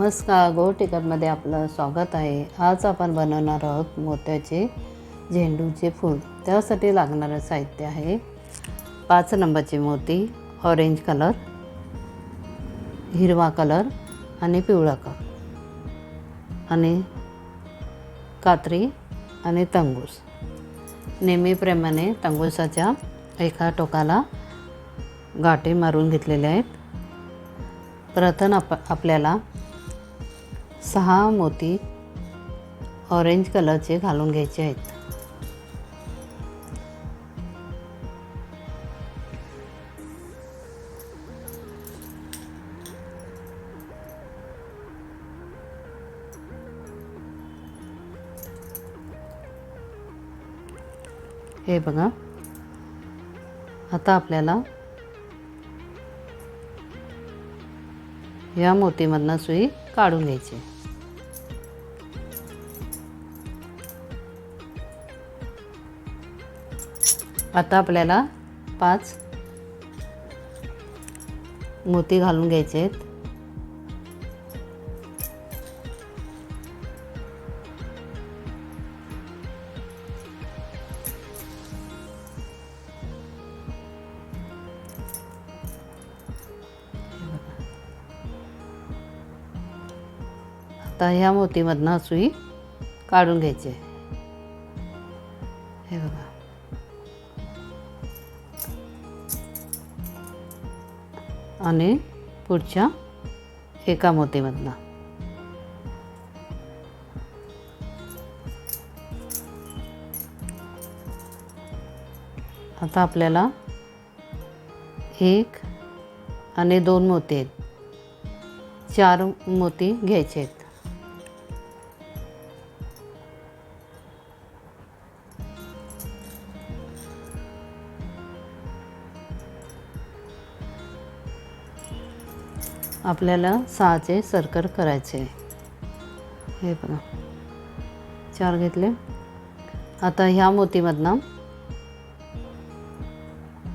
नमस्कार गो टिकटमध्ये आपलं स्वागत आहे. आज आपण बनवणार आहोत मोत्याचे झेंडूचे फूल. त्यासाठी लागणारं साहित्य आहे पाच नंबरचे मोती ऑरेंज कलर हिरवा कलर आणि पिवळा कलर आणि कात्री आणि तंगूस. नेहमीप्रमाणे तंगुसाच्या एका टोकाला गाठी मारून घेतलेल्या आहेत. प्रथम आप आपल्याला सहा मोती ऑरेंज कलरचे घालून घ्यायचे आहेत. हे बघा. आता आपल्याला या मोतीमधनं सुई काढून घ्यायची आता आपल्याला पाच मोती घालून घ्यायचे आहेत आता ह्या मोतीमधनं सुई काढून घ्यायची आहे. हे बघा आणि पुढच्या एका मोतीमधनं. आता आपल्याला एक आणि दोन मोती आहेत. चार मोती घ्यायचे आहेत. आपल्याला सहाचे सर्कल करायचे हे बघा चार घेतले आता ह्या मोतीमधनं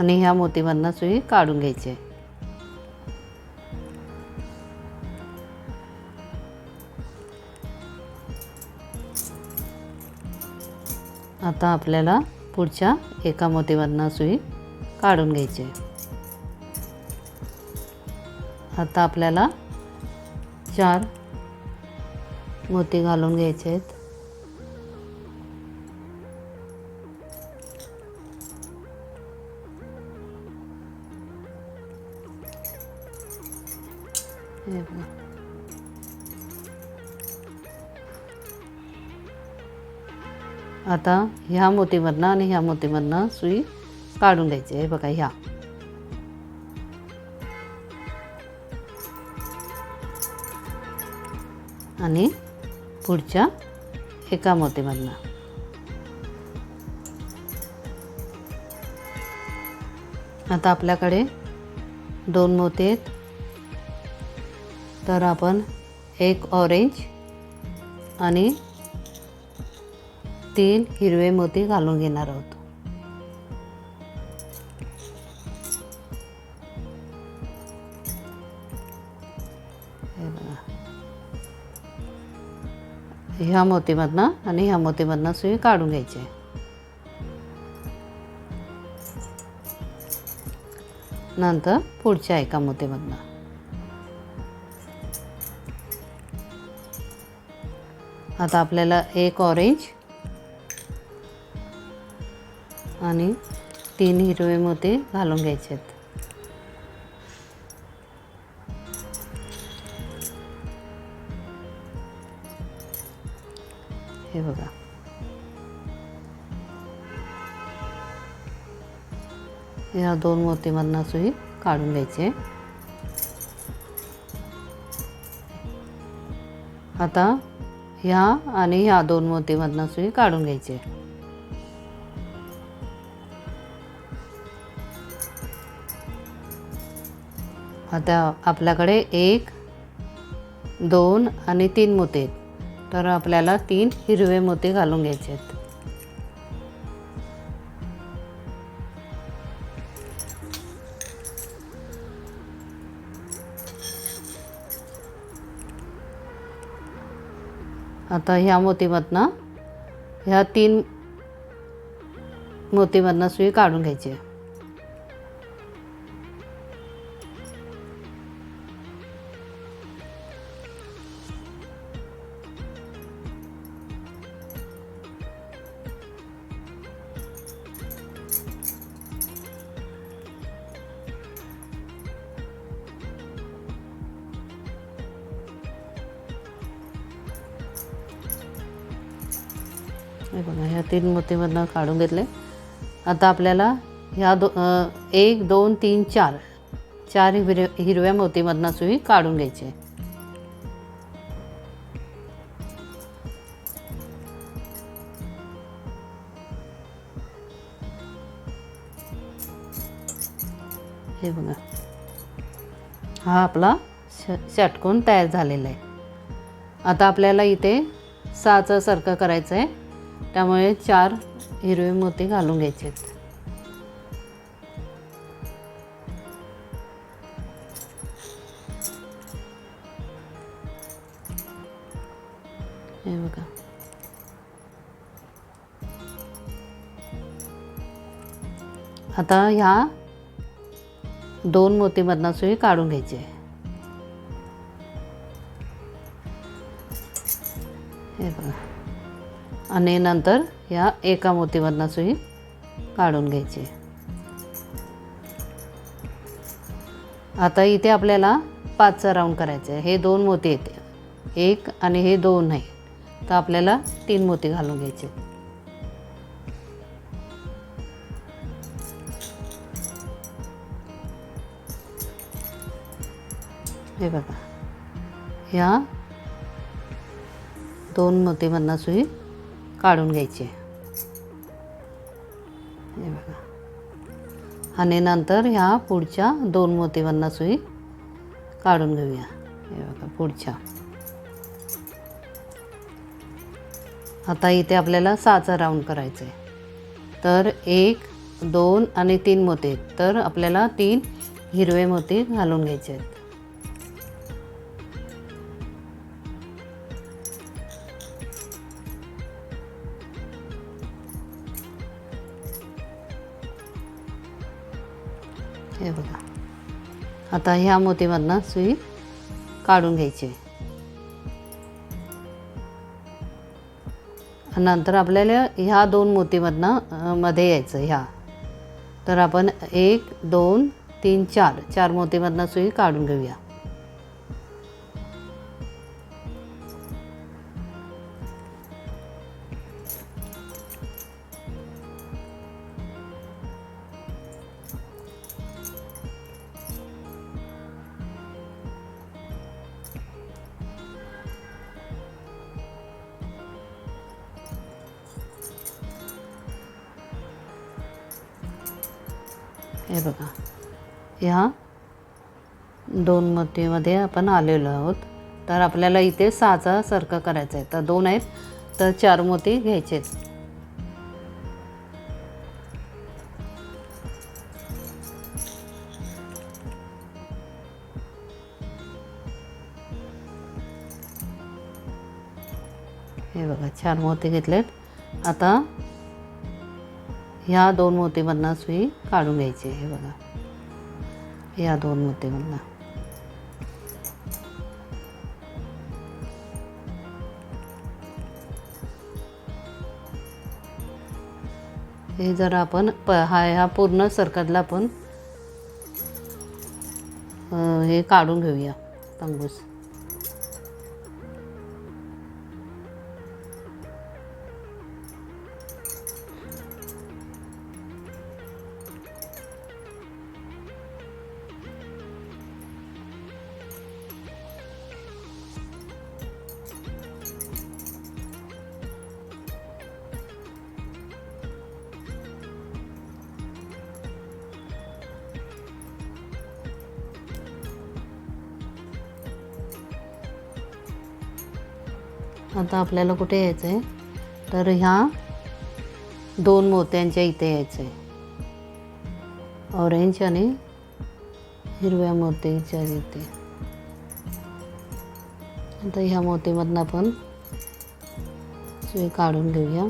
आणि ह्या मोतीमधनं सुई काढून घ्यायची आहे. आता आपल्याला पुढच्या एका मोतीमधनं सुई काढून घ्यायची आहे. आता आपल्याला चार मोती घालून घ्यायचे आहेत. हे आता ह्या मोतीमधनं आणि ह्या मोतीमधनं सुई काढून घ्यायची हे बघा ह्या. आणि पुढच्या एका मोतीमधनं. आता आपल्याकडे दोन मोती आहेत. तर आपण एक ऑरेंज आणि तीन हिरवे मोती घालून घेणार आहोत. ह्या मोतीमधनं आणि ह्या मोतीमधनं सुई काढून घ्यायची. नंतर पुढच्या एका मोतीमधनं. आता आपल्याला एक ऑरेंज आणि तीन हिरवे मोती घालून घ्यायचे आहेत हे बघा. या दोन मोतीमधनं सुई काढून घ्यायचे. आता ह्या आणि ह्या दोन मोतीमधनं सुई काढून घ्यायचे. आता आपल्याकडे एक दोन आणि तीन मोती आहेत. तर आपल्याला तीन हिरवे मोती घालून घ्यायचे आहेत. आता ह्या मोतीमधनं ह्या तीन मोतीमधनं सुई काढून घ्यायची आहे. हे बघा ह्या तीन मोतीमधनं काढून घेतले. आता आपल्याला ह्या दो एक दोन तीन चार चार हिर हिरव्या मोतीमधनं सुई काढून घ्यायची. आहे. हे बघा हा आपला श षटकोन तयार झालेला आहे. आता आपल्याला इथे सहाचं सारखं करायचं आहे त्यामुळे चार हिरवे मोती घालून घ्यायचे आहेत. हे बघा. आता ह्या दोन मोतीमधनं सुई काढून घ्यायची. आहे हे बघा. आणि नंतर ह्या एका मोतीमधनं सुई काढून घ्यायची. आता इथे आपल्याला पाचचा राऊंड करायचं आहे. हे दोन मोती येते एक आणि हे दोन आहे. तर आपल्याला तीन मोती घालून घ्यायचे. हे बघा. ह्या दोन मोतीमधनं सुई काढून घ्यायची. आहे. हे बघा. आणि नंतर ह्या पुढच्या दोन मोतीवरना सुई काढून घेऊया. हे बघा पुढच्या. आता इथे आपल्याला सहाचा राऊंड करायचं आहे तर एक दोन आणि तीन मोती तर आपल्याला तीन हिरवे मोती घालून घ्यायचे आहेत. हे बघा. आता ह्या मोतीमधनं सुई काढून घ्यायची. नंतर आपल्याला ह्या दोन मोतीमधनं मध्ये यायचं ह्या. तर आपण एक दोन तीन चार चार मोतीमधनं सुई काढून घेऊया. हे बघा. ह्या दोन मोतीमध्ये आपण आलेलो आहोत. तर आपल्याला इथे सहाचा सारखं करायचं आहे. तर दोन आहेत तर चार मोती घ्यायचे आहेत. हे बघा चार मोती घेतलेत. आता ह्या दोन मोतीमधनं सुई काढून घ्यायची हे बघा. ह्या दोन मोतीमधनं. हे जरा आपण प हा ह्या पूर्ण सर्कलला आपण हे काढून घेऊया तंबूस. आता आपल्याला कुठे यायचं आहे तर ह्या दोन मोत्यांच्या इथे यायचं आहे ऑरेंज आणि हिरव्या मोतीच्या इथे. आता ह्या मोतीमधनं आपण काढून घेऊया.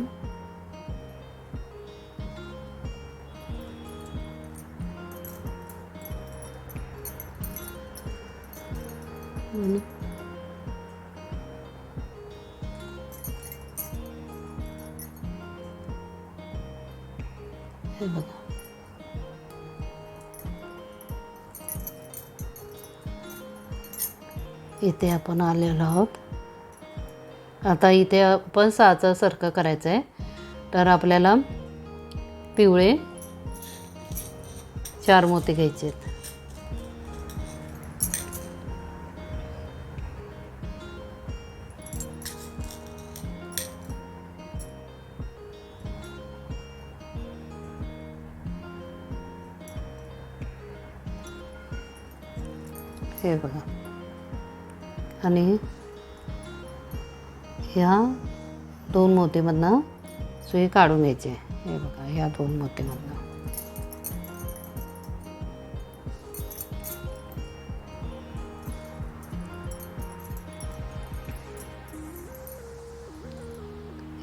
इथे आपण आलेलो आहोत. आता इथे आपण सहाचा सारखं करायचं आहे तर आपल्याला पिवळे चार मोती घ्यायचे आहेत आणि ह्या दोन मोतीमधनं सुई काढून घ्यायची आहे. हे बघा ह्या दोन मोतीमधनं.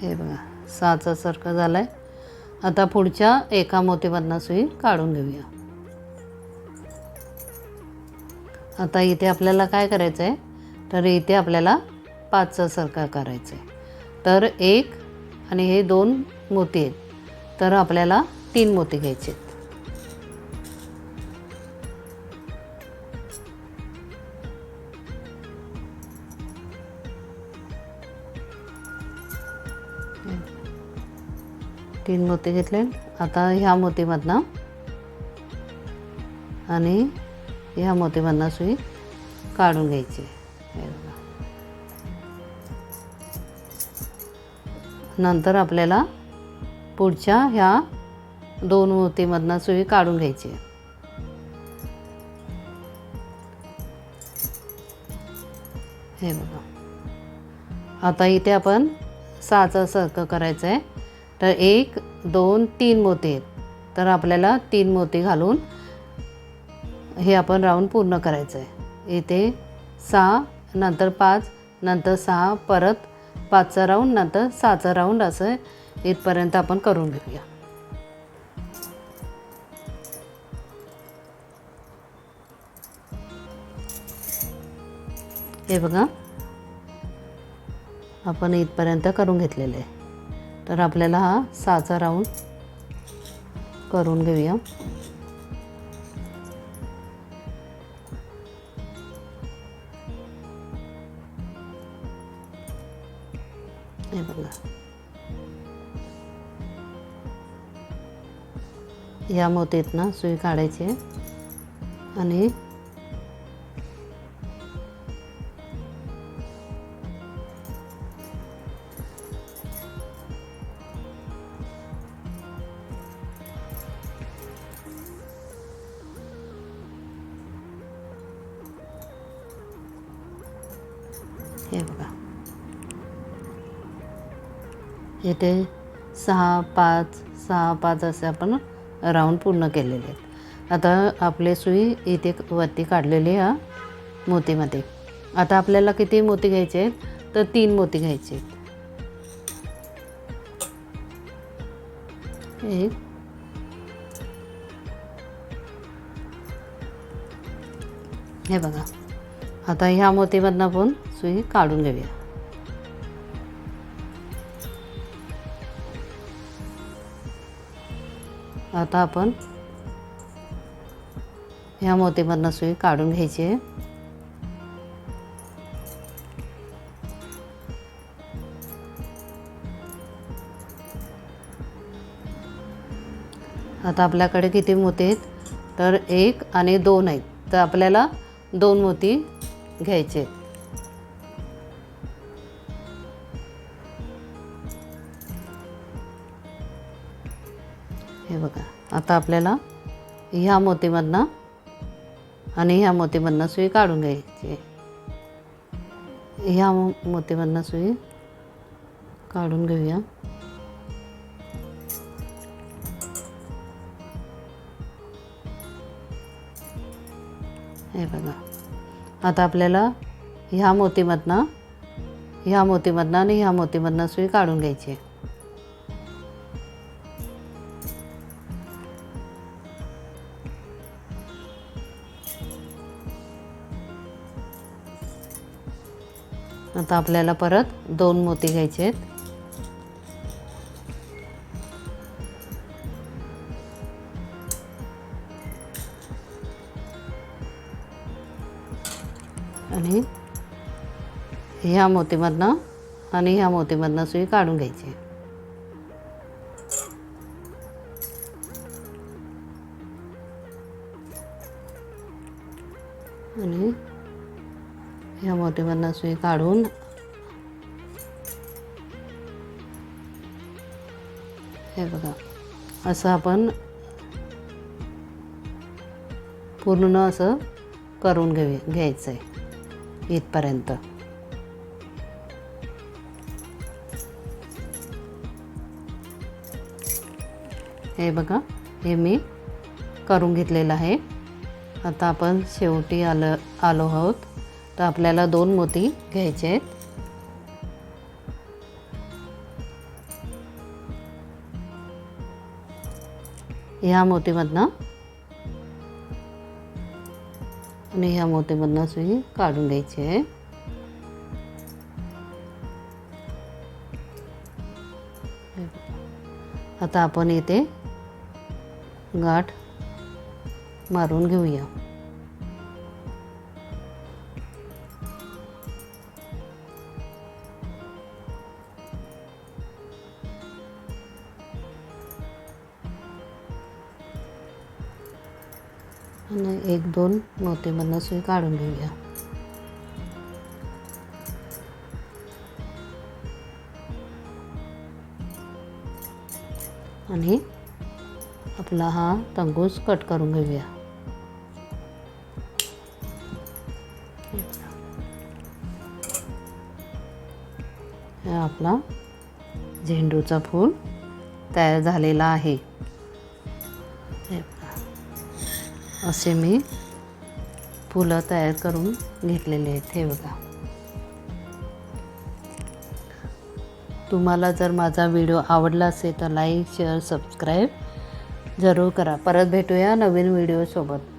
हे बघा सहाचा सारखं झालं आहे आता पुढच्या एका मोतीमधनं सुई काढून घेऊया. आता इथे आपल्याला काय करायचं आहे तर इथे आपल्याला पाचचा सरका करायचं आहे तर एक आणि हे दोन मोती आहेत. तर आपल्याला तीन मोती घ्यायचे आहेत. तीन मोती घेतले. आता ह्या मोतीमधनं आणि ह्या मोतीमधनं सुई काढून घ्यायची. नंतर आपल्याला पुढच्या ह्या दोन मोतीमधनं सुई काढून घ्यायची. आहे. हे बघा. आता इथे आपण सहाचा सर्क करायचं आहे तर एक दोन तीन मोती आहेत. तर आपल्याला तीन मोती घालून हे आपण राऊंड पूर्ण करायचं आहे इथे सहा नंतर पाच नंतर सहा परत पाचचा राऊंड नंतर सहाचा राऊंड असं इथपर्यंत आपण करून घेऊया. हे बघा. आपण इथपर्यंत करून घेतलेले आहे. तर आपल्याला हा सहाचा राऊंड करून घेऊया. या मोतीत ना सुई काढायची आहे. आणि हे बघा. इथे सहा पाच सहा पाच असे आपण राऊंड पूर्ण केलेले आहेत. आता आपले सुई इथे वरती काढलेली हा मोतीमध्ये. आता आपल्याला किती मोती घ्यायचे आहेत? तर तीन मोती घ्यायचे आहेत. एक. हे बघा. आता ह्या मोतीमधनं आपण सुई काढून घेऊया. आता आपण ह्या मोतीमधनं सुई काढून घ्यायची आहे. आता आपल्याकडे किती मोती आहेत? तर एक आणि दोन आहेत. तर आपल्याला दोन मोती घ्यायचे आहेत. आता आपल्याला ह्या मोतीमधनं आणि ह्या मोतीमधनं सुई काढून घ्यायची आहे. ह्या मोतीमधनं सुई काढून घेऊया. हे बघा. आता आपल्याला ह्या मोतीमधनं ह्या मोतीमधनं आणि ह्या मोतीमधनं सुई काढून घ्यायची आहे. आता आपल्याला परत दोन मोती घ्यायचे आहेत. आणि ह्या मोतीमधनं आणि ह्या मोतीमधनं सुई काढून घ्यायची. आणि ह्या मोतीमधनं सुई काढून. हे बघा असं आपण पूर्ण असं करून घेऊ घ्यायचं आहे इथपर्यंत. हे बघा हे मी करून घेतलेलं आहे. आता आपण शेवटी आलं आलो आहोत. तर आपल्याला दोन मोती घ्यायचे आहेत. ह्या मोतीमधनं आणि ह्या मोतीमधनं सुई काढून घ्यायची आहे. आता आपण इथे गाठ मारून घेऊया. एक दोन मोतीमधनं सुई काढून घेऊया. आणि आपला हा तंगूस कट करून घेऊया. आपला झेंडूचा फूल तयार झालेला आहे. असे मी फुलं तयार करून घेतलेले आहेत. हे बघा. तुम्हाला जर माझा व्हिडिओ आवडला असेल तर लाईक शेअर सबस्क्राईब जरूर करा. परत भेटूया नवीन व्हिडिओसोबत